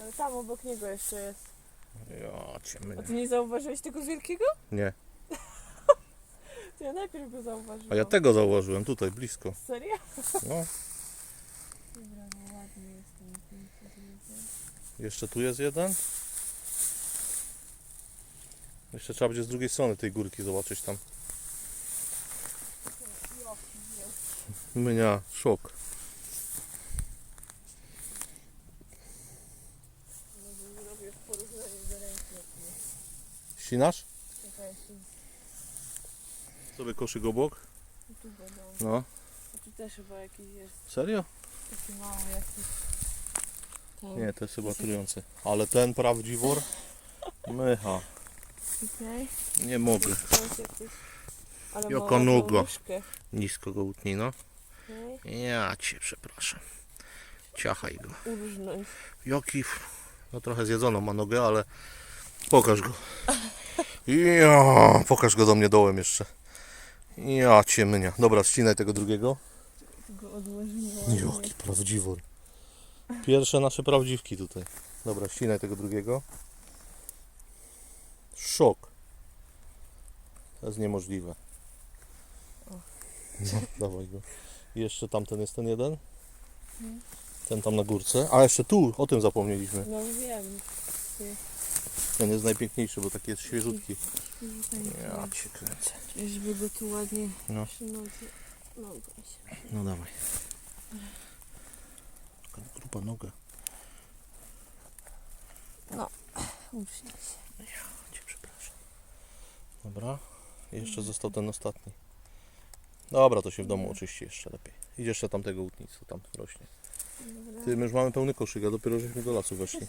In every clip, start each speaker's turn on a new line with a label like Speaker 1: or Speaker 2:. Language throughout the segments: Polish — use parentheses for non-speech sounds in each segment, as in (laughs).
Speaker 1: Ale tam obok niego jeszcze jest.
Speaker 2: Ja cię
Speaker 1: A
Speaker 2: mnie.
Speaker 1: ty nie zauważyłeś tego z wielkiego?
Speaker 2: Nie, (laughs)
Speaker 1: To ja najpierw go zauważyłam.
Speaker 2: a ja tego zauważyłem tutaj blisko.
Speaker 1: Serio?
Speaker 2: No,
Speaker 1: Dobra, no ładnie jest ten ten-
Speaker 2: jeszcze tu jest jeden. Jeszcze trzeba będzie z drugiej strony tej górki zobaczyć tam. Mnie szok.
Speaker 1: Porównaniu do ręki.
Speaker 2: Ścinasz?
Speaker 1: Czekaj,
Speaker 2: Sobie koszyk obok.
Speaker 1: tu będą.
Speaker 2: No,
Speaker 1: A tu też chyba jakiś jest
Speaker 2: serio?
Speaker 1: taki mały jakiś.
Speaker 2: Nie, to jest chyba trujący. Ale ten prawdziwor? Mycha,
Speaker 1: Okej.
Speaker 2: nie mogę.
Speaker 1: Ale ma
Speaker 2: noga.
Speaker 1: nóżkę.
Speaker 2: Nisko go utnij, no.
Speaker 1: Okej.
Speaker 2: Ja cię przepraszam. Ciachaj go.
Speaker 1: Urżnąć.
Speaker 2: Jaki... f- No trochę zjedzono ma nogę, ale... Pokaż go. Ja, pokaż go do mnie dołem jeszcze. Ja cię mynia. Dobra, ścinaj tego drugiego. Jaki prawdziwor. Pierwsze nasze prawdziwki tutaj. Dobra, ścinaj tego drugiego. Szok. To jest niemożliwe. No, dawaj go. I jeszcze tamten jest ten jeden. Ten tam na górce. A jeszcze tu, o tym zapomnieliśmy.
Speaker 1: No wiem.
Speaker 2: Ten jest najpiękniejszy, bo taki jest świeżutki. Ja cię kręcę.
Speaker 1: Żeby go tu ładnie
Speaker 2: No.
Speaker 1: No.
Speaker 2: No dawaj. Taka gruba noga.
Speaker 1: Uczcie się.
Speaker 2: Cię przepraszam. Dobra. Jeszcze został ten ostatni. Dobra, to się w domu oczyści jeszcze lepiej. Idź jeszcze tamtego utnij, co tam rośnie.
Speaker 1: Dobra.
Speaker 2: Ty, my już mamy pełny koszyk, a dopiero żeśmy do lasu weszli.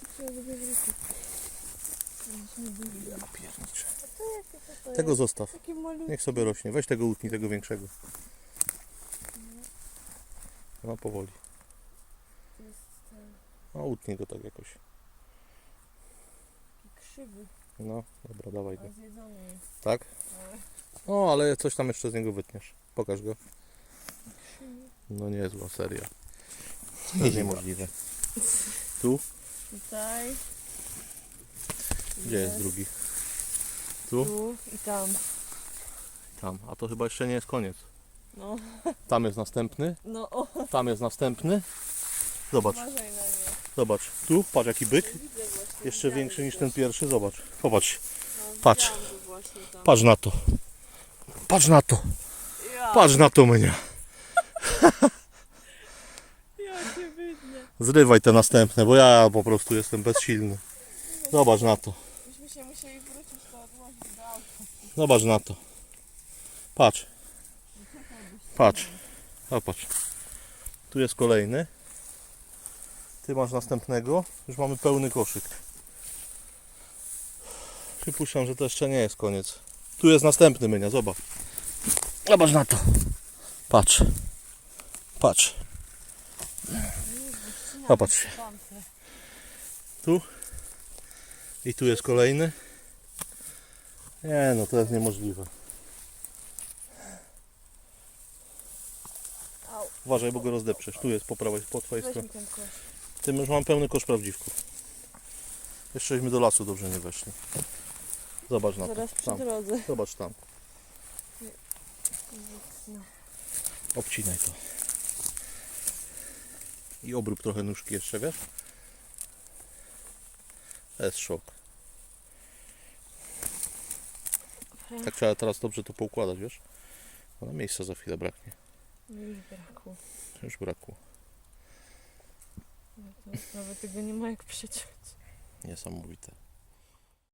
Speaker 2: Ja pierniczę. Tego zostaw. Niech sobie rośnie. Weź tego utnij, tego większego. No powoli.
Speaker 1: Jest ten
Speaker 2: No utnij go tak jakoś.
Speaker 1: krzywy.
Speaker 2: No, dobra, dawaj go. Tak?
Speaker 1: Ale
Speaker 2: O, ale coś tam jeszcze z niego wytniesz. Pokaż go. No niezła seria. To niemożliwe. Tu?
Speaker 1: Tutaj.
Speaker 2: Gdzie jest drugi? Tu?
Speaker 1: Tu i tam.
Speaker 2: Tam. A to chyba jeszcze nie jest koniec.
Speaker 1: No,
Speaker 2: Tam jest następny.
Speaker 1: no o,
Speaker 2: Tam jest następny. Zobacz,
Speaker 1: uważaj na nie.
Speaker 2: zobacz. Tu, patrz jaki byk.
Speaker 1: Widzę właśnie.
Speaker 2: Jeszcze większy niż ten pierwszy. Zobacz. Popatrz.
Speaker 1: No,
Speaker 2: patrz.
Speaker 1: widziałam go właśnie tam.
Speaker 2: Patrz na to. Patrz na to.
Speaker 1: Ja,
Speaker 2: Patrz na to mnie. Zrywaj te następne, bo ja po prostu jestem bezsilny. Zobacz na to.
Speaker 1: Myśmy się musieli wrócić odłożyć do auta.
Speaker 2: Zobacz na to. Patrz. Patrz. Popatrz. Tu jest kolejny. Ty masz następnego. Już mamy pełny koszyk. Przypuszczam, że to jeszcze nie jest koniec. Tu jest następny mynia, zobacz. Zobacz na to. Patrz. Patrz. Popatrz się.
Speaker 1: Tamte.
Speaker 2: I tu jest kolejny. Nie no, to jest niemożliwe. Uważaj, bo go rozdepczesz. Tu jest po prawej, po twojej stronie. Tym już mam pełny kosz prawdziwków. Jeszcześmy do lasu dobrze nie weszli. Zobacz na to.
Speaker 1: Zaraz przy
Speaker 2: Tam.
Speaker 1: drodze.
Speaker 2: Zobacz tam.
Speaker 1: No.
Speaker 2: Obcinaj to. I obrób trochę nóżki jeszcze, wiesz? To jest szok. Tak trzeba teraz dobrze to poukładać, wiesz? Bo na miejsca za chwilę braknie.
Speaker 1: Już brakło.
Speaker 2: Już brakło.
Speaker 1: No to nawet tego nie ma jak przeciąć.
Speaker 2: Niesamowite.